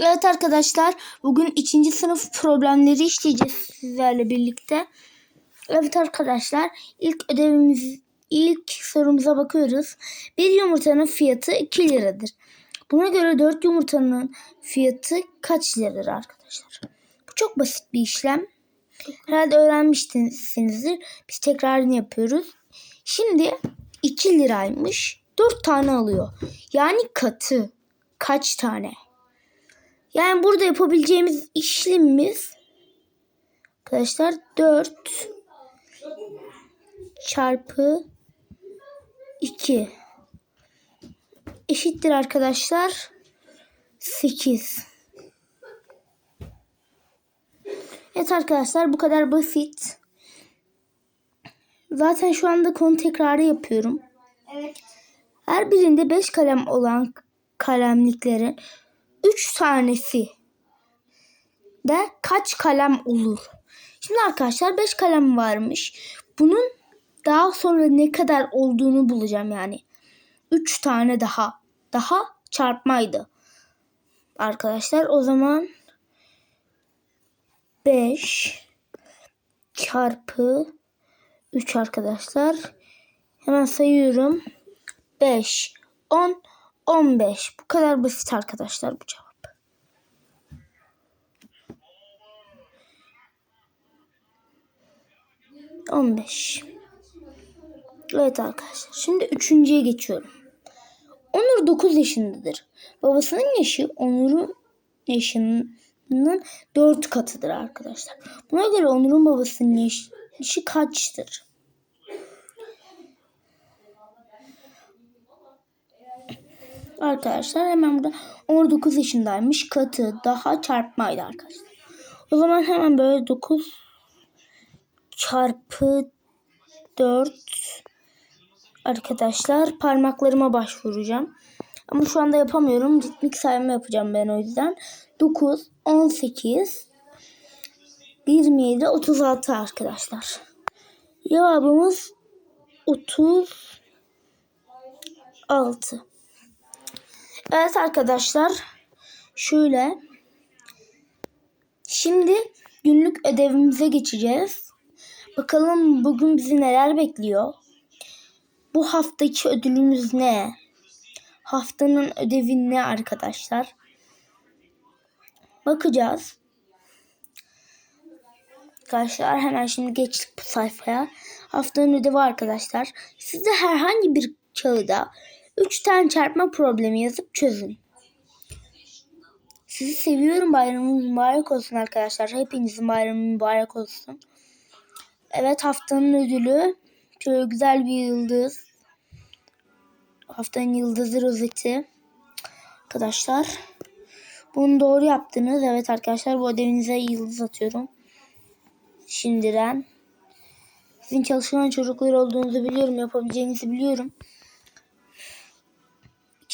Evet arkadaşlar bugün ikinci sınıf problemleri işleyeceğiz sizlerle birlikte. Evet arkadaşlar ilk ödevimiz ilk sorumuza bakıyoruz. Bir yumurtanın fiyatı 2 liradır. Buna göre 4 yumurtanın fiyatı kaç liradır arkadaşlar? Bu çok basit bir işlem. Herhalde öğrenmişsinizdir. Biz tekrarını yapıyoruz. Şimdi 2 liraymış. 4 tane alıyor. Yani katı. Kaç tane? Yani burada yapabileceğimiz işlemimiz arkadaşlar 4 çarpı 2 eşittir arkadaşlar 8. Evet arkadaşlar bu kadar basit. Zaten şu anda konu tekrarı yapıyorum. Evet. Her birinde 5 kalem olan kalemliklerin 3 tanesi de kaç kalem olur? Şimdi arkadaşlar 5 kalem varmış. Bunun daha sonra ne kadar olduğunu bulacağım yani. 3 tane daha. Daha çarpmaydı. Arkadaşlar o zaman 5 çarpı 3 arkadaşlar. Hemen sayıyorum. 5, 10, 15. Bu kadar basit arkadaşlar bu cevap. On beş. Evet arkadaşlar. Şimdi üçüncüye geçiyorum. Onur 9 yaşındadır. Babasının yaşı Onur'un yaşının 4 katıdır arkadaşlar. Buna göre Onur'un babasının yaşı, kaçtır? Arkadaşlar hemen burada 19 yaşındaymış. Katı daha çarpmaydı arkadaşlar. O zaman hemen böyle 9 çarpı 4 arkadaşlar parmaklarıma başvuracağım. Ama şu anda yapamıyorum. Ritmik sayma yapacağım ben o yüzden. 9, 18, 27, 36 arkadaşlar. Cevabımız 36. Evet arkadaşlar. Şöyle. Şimdi günlük ödevimize geçeceğiz. Bakalım bugün bizi neler bekliyor. Bu haftaki ödülümüz ne? Haftanın ödevi ne arkadaşlar? Bakacağız. Arkadaşlar hemen şimdi geçtik bu sayfaya. Haftanın ödevi arkadaşlar. Siz de herhangi bir kağıda 3 tane çarpma problemi yazıp çözün. Sizi seviyorum. Bayramınız mübarek olsun arkadaşlar. Hepinizin bayramı mübarek olsun. Evet haftanın ödülü şöyle güzel bir yıldız. Haftanın yıldızı rozeti. Arkadaşlar. Bunu doğru yaptınız. Evet arkadaşlar bu ödevinize yıldız atıyorum. Şimdiden. Sizin çalışkan çocuklar olduğunuzu biliyorum. Yapabileceğinizi biliyorum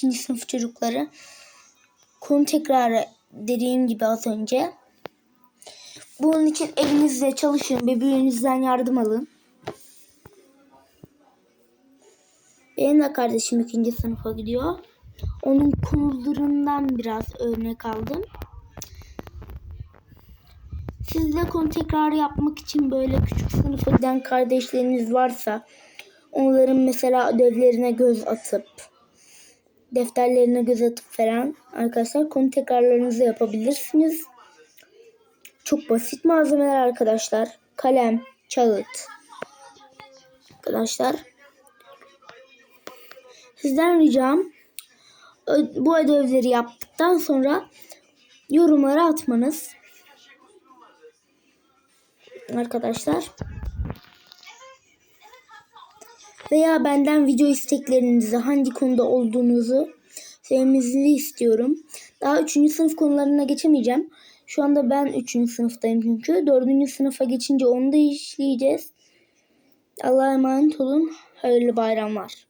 ikinci sınıf çocukları. Konu tekrarı dediğim gibi az önce. Bunun için evinizde çalışın. Bebeğinizden yardım alın. Benim de kardeşim ikinci sınıfa gidiyor. Onun konularından biraz örnek aldım. Siz de konu tekrarı yapmak için böyle küçük sınıfa giden kardeşleriniz varsa onların mesela ödevlerine göz atıp defterlerine göz atıp falan arkadaşlar konu tekrarlarınızı yapabilirsiniz. Çok basit malzemeler arkadaşlar. Kalem, kağıt. Arkadaşlar. Sizden ricam bu ödevleri yaptıktan sonra yorumlara atmanız. Arkadaşlar. Veya benden video isteklerinizi hangi konuda olduğunuzu söylemenizi istiyorum. Daha 3. sınıf konularına geçemeyeceğim. Şu anda ben 3. sınıftayım çünkü. 4. sınıfa geçince onu da işleyeceğiz. Allah'a emanet olun. Hayırlı bayramlar.